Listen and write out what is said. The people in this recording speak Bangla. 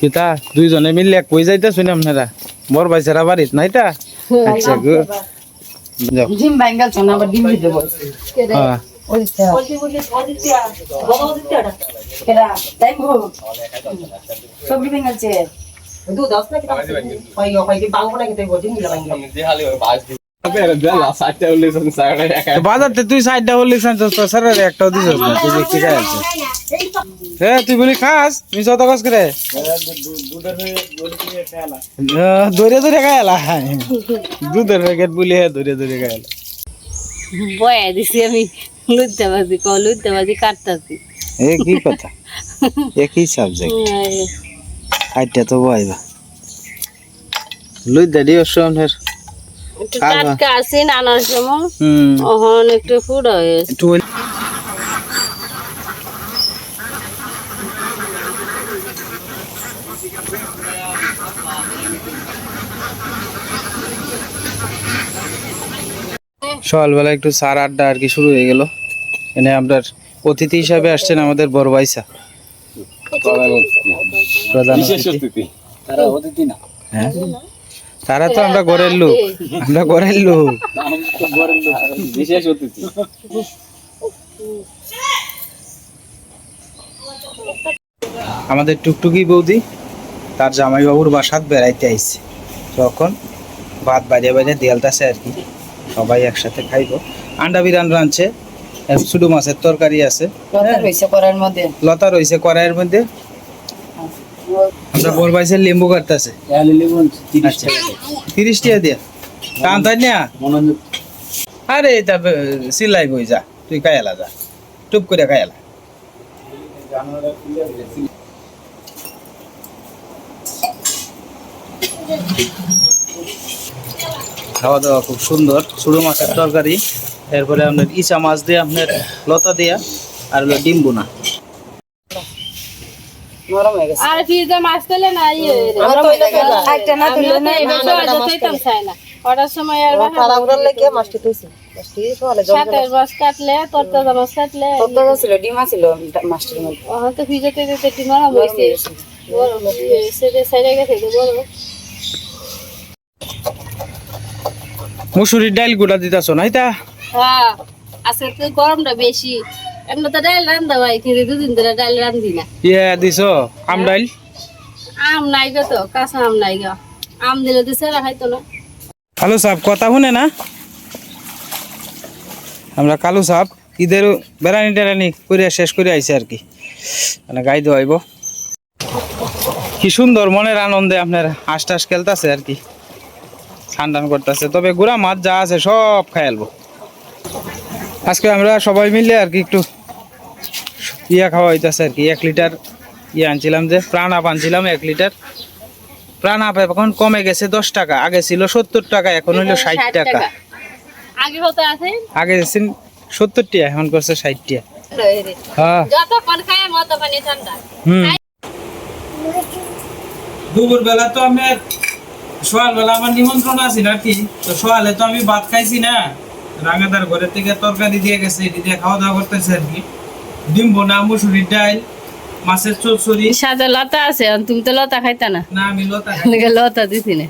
কিতা দুইজনে মিললে কই যাইতে শুনি আপনারা? বর বাইসারা বাড়িত নাই তা? আচ্ছা গো। ডিম ব্যাঙ্গাল চনা আবার ডিম দিতে বল। হ্যাঁ। দুধ আস না কি না বল বাজারতে তুই সাইডটা হলি স্যারের একটাও দিছ তুই বলি খাস? তুই যত কাজ করে। দৌড়ে দৌড়ে খাই দুধের প্যাকেট বলি হ্যাঁ দৌড়ে দৌড়ে খাই এলা বয়া দিছি আমি লুদ্দা বাজি ক লুদ্দা বাজি কাটতাছি। এ কি কথা? একই সাবজেক্ট আইটা তো বইবা লই দাদি অসনের একটু আর টাটকা আছে নানার সময় হুম। একটু ফুড হয়েছে সকালবেলা একটু সার আড্ডা আর কি শুরু হয়ে গেল। এনে আপনার অতিথি হিসাবে আসছেন আমাদের বড় ভাইসা প্রধান অতিথি। হ্যাঁ। তারা তো আমরা ঘরের লোক। আমরা ঘরের লোক। আমাদের টুকটুকি বৌদি তার জামাইবাবুর বাসাত বেড়াইতে আইছে। তখন ভাত বাইরে বাইরে দেয়ালতাছে আর কি। সবাই একসাথে খাইবো। আন্ডা বিরান রাঁধছে শুধু মাছের তরকারি আছে। লতা রইছে করার মধ্যে। লতা রয়েছে কড়াইয়ের মধ্যে। আমরা বড় ভাইসের লেম্বু কাটতেছে। আচ্ছা। তিরিশ টাকা দিয়া। তাই না। আরে সিলাই বই যা তুই খাইলা যা। টুপ করে খাইলা খাওয়া দাওয়া খুব সুন্দর। ছোটো মাছের তরকারি। এরপরে আপনার ইচা মাছ দিয়ে আপনার লতা দিয়া আর হলো ডিম বোনা নরম হয়ে গেছে। আর ফ্রিজে মাছ তেলে না। ইয়ে নরম গেছে একটা না তুললে না। চাইতাম চাই না। কটার সময় আর তাড়াহুড়ার লাগে মাছটি তুইছে মাছটি সকালে জল সাতের মাছ কাটলে তরতাজা মাছ কাটলে। কত ছিল ডিম আছিল মাছটির মধ্যে। ওখান তো ফ্রিজে তেলে একটু হয়েছে। বড় সেটা সাইডে গেছে বড় মুসুরির ডাইল গুঁড়া দিতেছ হ্যাঁ আজকে তো গরমটা বেশি। এমনি তো ডাল রান্ধা ভাই কিন্তু দুদিন ধরে ডাল রান্ধি না। ইয়ে দিছ? আম ডাইল আম নাই গো তো কাঁচা আম নাই গো। আম দিলে তো সেরা খাইতো না। কালু কথা শুনে না? আমরা কালু সাপ ঈদের বেড়ানি টেরানি করে শেষ করে আইছে আর কি। মানে গাই দেওয়াইব কি সুন্দর মনের আনন্দে আপনার হাঁস টাস খেলতেছে আর কি। টান করতেছে। তবে গুড়া মাছ যা আছে সব খাইলবো আজকে আমরা সবাই মিলে আর কি একটু ইয়া খাওয়া হইতেছে আর কি এক লিটার ইয়ে আনছিলাম যে প্রাণ আপ আনছিলাম এক লিটার। প্রাণ আপ এখন কমে গেছে দশ টাকা আগে ছিল সত্তর টাকা এখন হইল ষাট টাকা। আগে ছিল সত্তর টাকা এখন করছে ষাট টাকা হ্যাঁ। দুপুর বেলা তো আমি আমার নিমন্ত্রণ আছে নাকি? তো সকালে তো আমি ভাত খাইছি না। রাঙাদার ঘরে থেকে তরকারি দিয়ে গেছে এটি দিয়ে খাওয়া দাওয়া করতেছে আর কি। ডিম বোনা মুসুরির ডাল মাছের চচ্চড়ি। সাজা লতা আছে তুমি তো লতা খাইতা না। না আমি লতা। লতা দিছি না।